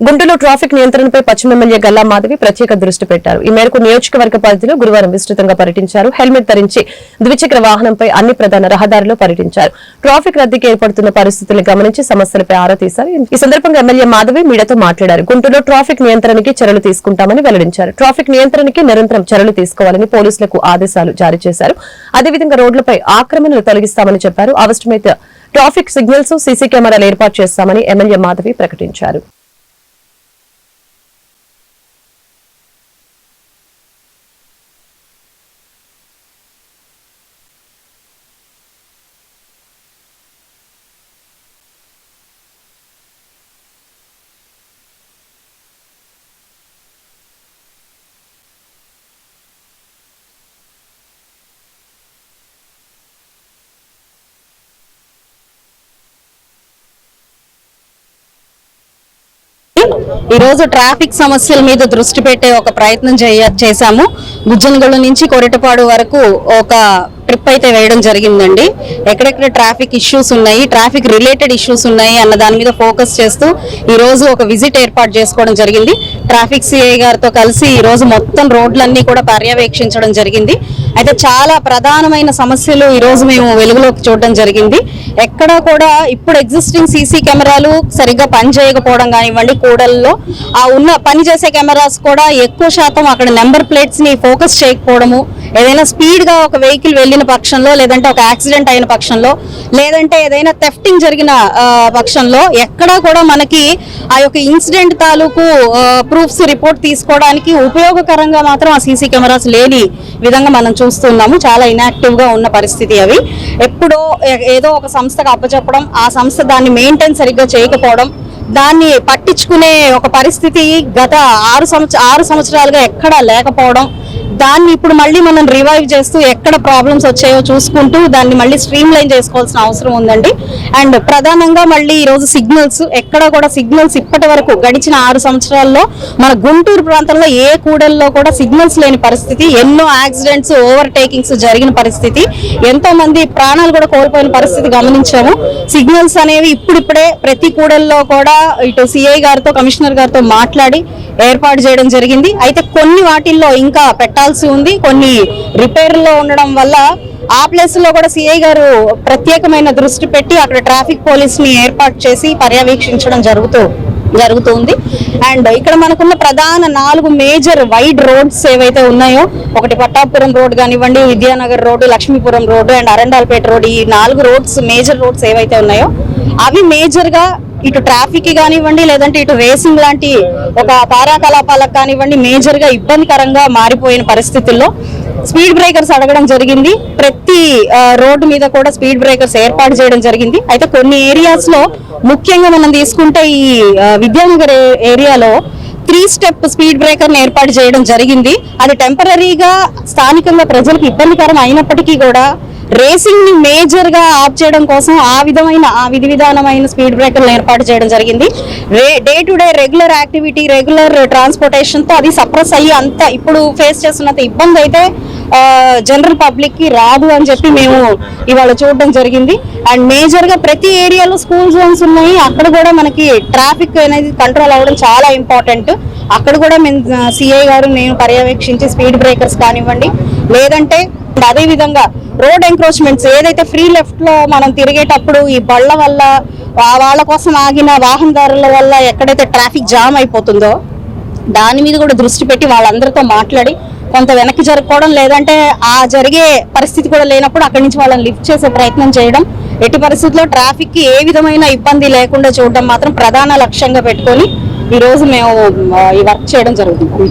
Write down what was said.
గుంటూరులో ట్రాఫిక్ నియంత్రణపై పశ్చిమ ఎమ్మెల్యే గల్లా మాధవి ప్రత్యేక దృష్టి పెట్టారు. ఈ మేరకు నియోజకవర్గ పరిధిలో గురువారం విస్తృతంగా పర్యటించారు. హెల్మెట్ ధరించి ద్విచక్ర వాహనంపై అన్ని ప్రధాన రహదారిలో పర్యటించారు. ట్రాఫిక్ రద్దీకి ఏర్పడుతున్న పరిస్థితులను గమనించి సమస్యలపై ఆరా తీశారు. ఈ సందర్భంగా ఎమ్మెల్యే మాధవి మీడియాతో మాట్లాడారు. గుంటూరులో ట్రాఫిక్ నియంత్రణకి చర్యలు తీసుకుంటామని వెల్లడించారు. ట్రాఫిక్ నియంత్రణకి నిరంతరం చర్యలు తీసుకోవాలని పోలీసులకు ఆదేశాలు జారీ చేశారు. అదేవిధంగా రోడ్లపై ఆక్రమణలు తొలగిస్తామని చెప్పారు. అవసరమైతే ట్రాఫిక్ సిగ్నల్స్ సీసీ కెమెరాలు ఏర్పాటు చేస్తామని ఎమ్మెల్యే మాధవి ప్రకటించారు. ఈ రోజు ట్రాఫిక్ సమస్యల మీద దృష్టి పెట్టే ఒక ప్రయత్నం చేశాము. గుజ్జనగూడ నుంచి కొరటపాడు వరకు ఒక ట్రిప్ అయితే వేయడం జరిగిందండి. ఎక్కడెక్కడ ట్రాఫిక్ ఇష్యూస్ ఉన్నాయి ట్రాఫిక్ రిలేటెడ్ ఇష్యూస్ ఉన్నాయి అన్న దాని మీద ఫోకస్ చేస్తూ ఈ రోజు ఒక విజిట్ ఏర్పాటు చేసుకోవడం జరిగింది. ట్రాఫిక్ సిఐ గారితో కలిసి ఈరోజు మొత్తం రోడ్లన్నీ కూడా పర్యవేక్షించడం జరిగింది. అయితే చాలా ప్రధానమైన సమస్యలు ఈ రోజు మేము వెలుగులోకి చూడడం జరిగింది. ఎక్కడ కూడా ఇప్పుడు ఎగ్జిస్టింగ్ సీసీ కెమెరాలు సరిగ్గా పని చేయకపోవడం కానివ్వండి కూడల్లో ఆ ఉన్న పని చేసే కెమెరాస్ కూడా ఎక్కువ శాతం అక్కడ నెంబర్ ప్లేట్స్ని ఫోకస్ చేయకపోవడము ఏదైనా స్పీడ్గా ఒక వెహికల్ వెళ్ళిన పక్షంలో లేదంటే ఒక యాక్సిడెంట్ అయిన పక్షంలో లేదంటే ఏదైనా థెఫ్టింగ్ జరిగిన పక్షంలో ఎక్కడా కూడా మనకి ఆ యొక్క ఇన్సిడెంట్ తాలూకు ప్రూఫ్స్ రిపోర్ట్ తీసుకోవడానికి ఉపయోగకరంగా మాత్రం ఆ సీసీ కెమెరాస్ లేని విధంగా మనం చూస్తున్నాము. చాలా ఇనాక్టివ్గా ఉన్న పరిస్థితి అవి. ఎప్పుడో ఏదో ఒక సంస్థకు అప్పచెప్పడం ఆ సంస్థ దాన్ని మెయింటైన్ సరిగ్గా చేయకపోవడం దాన్ని పట్టించుకునే ఒక పరిస్థితి గత ఆరు సంవత్సర ఆరు సంవత్సరాలుగా ఎక్కడా లేకపోవడం దాన్ని ఇప్పుడు మళ్ళీ మనం రివైవ్ చేస్తూ ఎక్కడ ప్రాబ్లమ్స్ వచ్చాయో చూసుకుంటూ దాన్ని మళ్ళీ స్ట్రీమ్ లైన్ చేసుకోవాల్సిన అవసరం ఉందండి. అండ్ ప్రధానంగా మళ్ళీ ఈరోజు సిగ్నల్స్ ఎక్కడ కూడా సిగ్నల్స్ ఇప్పటి వరకు గడిచిన ఆరు సంవత్సరాల్లో మన గుంటూరు ప్రాంతంలో ఏ కూడల్లో కూడా సిగ్నల్స్ లేని పరిస్థితి ఎన్నో యాక్సిడెంట్స్ ఓవర్టేకింగ్స్ జరిగిన పరిస్థితి ఎంతో మంది ప్రాణాలు కూడా కోల్పోయిన పరిస్థితి గమనించాము. సిగ్నల్స్ అనేవి ఇప్పుడిప్పుడే ప్రతి కూడల్లో కూడా ఇటు సిఐ గారితో కమిషనర్ గారితో మాట్లాడి ఏర్పాటు చేయడం జరిగింది. అయితే కొన్ని వాటిల్లో ఇంకా పెట్టాల్సి ఉంది. కొన్ని రిపేర్లో ఉండడం వల్ల ఆ ప్లేస్లో కూడా సిఐ గారు ప్రత్యేకమైన దృష్టి పెట్టి అక్కడ ట్రాఫిక్ పోలీస్ని ఏర్పాటు చేసి పర్యవేక్షించడం జరుగుతూ జరుగుతుంది. అండ్ ఇక్కడ మనకున్న ప్రధాన నాలుగు మేజర్ వైడ్ రోడ్స్ ఏవైతే ఉన్నాయో ఒకటి పట్టాపురం రోడ్ కానివ్వండి Vidyanagar road Lakshmipuram road and Arundalpet road ఈ నాలుగు రోడ్స్ మేజర్ రోడ్స్ ఏవైతే ఉన్నాయో అవి మేజర్గా ఇటు ట్రాఫిక్ కానివ్వండి లేదంటే ఇటు రేసింగ్ లాంటి ఒక కార్యకలాపాలకు కానివ్వండి మేజర్గా ఇబ్బందికరంగా మారిపోయిన పరిస్థితుల్లో స్పీడ్ బ్రేకర్స్ అడగడం జరిగింది. ప్రతి రోడ్డు మీద కూడా స్పీడ్ బ్రేకర్స్ ఏర్పాటు చేయడం జరిగింది. అయితే కొన్ని ఏరియాస్లో ముఖ్యంగా మనం తీసుకుంటే ఈ విద్యానగర్ ఏరియాలో త్రీ స్టెప్ స్పీడ్ బ్రేకర్ ఏర్పాటు చేయడం జరిగింది. అది టెంపరీగా స్థానికంగా ప్రజలకు ఇబ్బందికరం అయినప్పటికీ కూడా రేసింగ్ని మేజర్గా ఆఫ్ చేయడం కోసం ఆ విధమైన ఆ విధి విధానమైన స్పీడ్ బ్రేకర్లు ఏర్పాటు చేయడం జరిగింది. Day to day regular activity regular ట్రాన్స్పోర్టేషన్తో అది సప్రెస్ అయ్యి అంత ఇప్పుడు ఫేస్ చేస్తున్నంత ఇబ్బంది అయితే జనరల్ పబ్లిక్కి రాదు అని చెప్పి మేము ఇవాళ చూడడం జరిగింది. అండ్ మేజర్గా ప్రతి ఏరియాలో స్కూల్ జోన్స్ ఉన్నాయి. అక్కడ కూడా మనకి ట్రాఫిక్ అనేది కంట్రోల్ అవ్వడం చాలా ఇంపార్టెంట్. అక్కడ కూడా మేము సిఐ గారు నేను పర్యవేక్షించి స్పీడ్ బ్రేకర్స్ కానివ్వండి. లేదంటే అదే విధంగా రోడ్ ఎంక్రోచ్మెంట్స్ ఏదైతే ఫ్రీ లెఫ్ట్లో మనం తిరిగేటప్పుడు ఈ బళ్ళ వల్ల వాళ్ళ కోసం ఆగిన వాహనదారుల వల్ల ఎక్కడైతే ట్రాఫిక్ జామ్ అయిపోతుందో దాని మీద కూడా దృష్టి పెట్టి వాళ్ళందరితో మాట్లాడి కొంత వెనక్కి జరుపుకోవడం లేదంటే ఆ జరిగే పరిస్థితి కూడా లేనప్పుడు అక్కడి నుంచి వాళ్ళని లిఫ్ట్ చేసే ప్రయత్నం చేయడం. ఎట్టి పరిస్థితుల్లో ట్రాఫిక్కి ఏ విధమైన ఇబ్బంది లేకుండా చూడడం మాత్రం ప్రధాన లక్ష్యంగా పెట్టుకొని ఈ రోజు మేము ఈ వర్క్ చేయడం జరుగుతుంది.